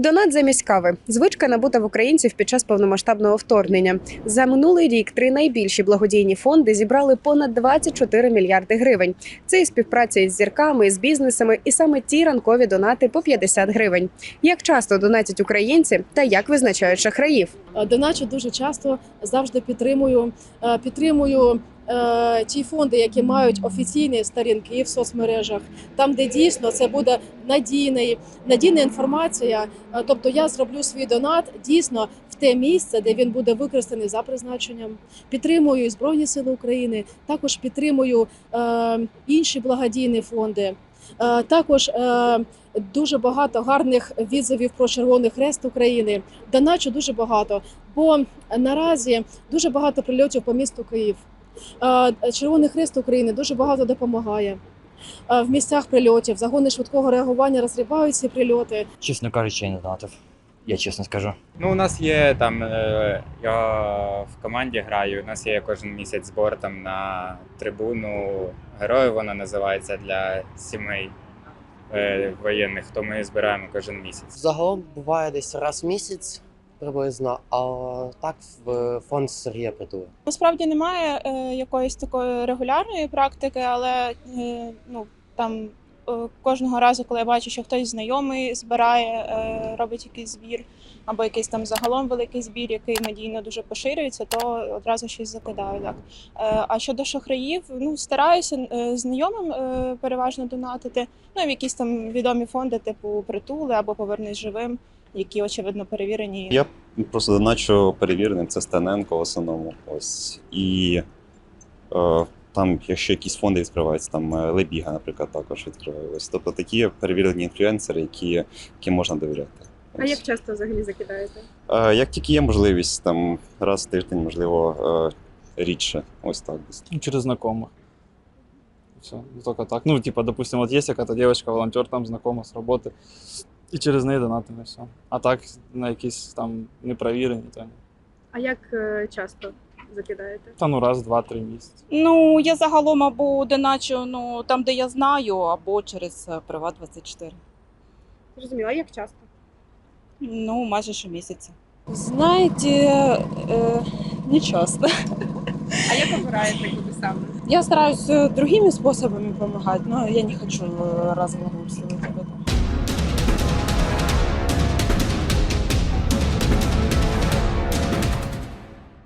Донат замість кави звичка набута в українців під час повномасштабного вторгнення. За минулий рік три найбільші благодійні фонди зібрали понад 24 мільярди гривень. Це і співпраця із зірками, і з бізнесами, і саме ті ранкові донати по 50 гривень. Як часто донатять українці та як визначають шахраїв? Доначу дуже часто завжди підтримую, е, підтримую ті фонди, які мають офіційні сторінки в соцмережах, там, де дійсно це буде надійний, надійна інформація. Е, Тобто я зроблю свій донат дійсно в те місце, де він буде використаний за призначенням. Підтримую Збройні Сили України, також підтримую е, інші благодійні фонди. Е, також е, дуже багато гарних відзивів про Червоний Хрест України. Доначу дуже багато, бо наразі дуже багато прильотів по місту Київ. Е, Червоний Хрест України дуже багато допомагає. Е, В місцях прильотів загони швидкого реагування розрібають ці прильоти. Чесно кажучи, я не донатив. Я чесно скажу. Ну, у нас є там, е, я в команді граю. У нас є кожен місяць збор там на трибуну героїв, вона називається для сімей воєнних, то ми збираємо кожен місяць. Загалом буває десь раз в місяць приблизно, а так в фонд Сергія Притули. Насправді немає е, якоїсь такої регулярної практики, але е, ну там е, кожного разу, коли я бачу, що хтось знайомий збирає, е, робить якийсь збір, або якийсь там загалом великий збір, який медійно дуже поширюється, то одразу щось закидаю. Так е, а щодо шахраїв, ну стараюся е, знайомим е, переважно донатити. Ну в якісь там відомі фонди, типу притули або повернись живим, які очевидно перевірені. Я просто доначу перевіреним, це Станенко в основному. Ось. І е, там, якщо якісь фонди відкриваються, там е, Лебіга, наприклад, також відкриває. Ось. Тобто такі перевірені інфлюенсери, які, яким можна довіряти. А як часто взагалі закидаєте? Е, як тільки є можливість, там раз в тиждень, можливо, е, рідше. Ось так десь. Ну, через знакомых. Все, только так. Ну, типа, допустим, вот есть какая-то девочка, волонтер там знакома с работы, і через неї донатимо все. А так на якісь там непровірені, то ні. А як е, часто закидаєте? Та ну раз, два, три місяці. Ну, я загалом або доначу ну, там, де я знаю, або через е, Приват 24. Зрозуміло, а як часто? Ну, майже щомісяця. Знаете, э, не часто. А як обираєте куди саме? Я стараюсь э, другими способами помогать, но я не хочу э, разглагольствовать об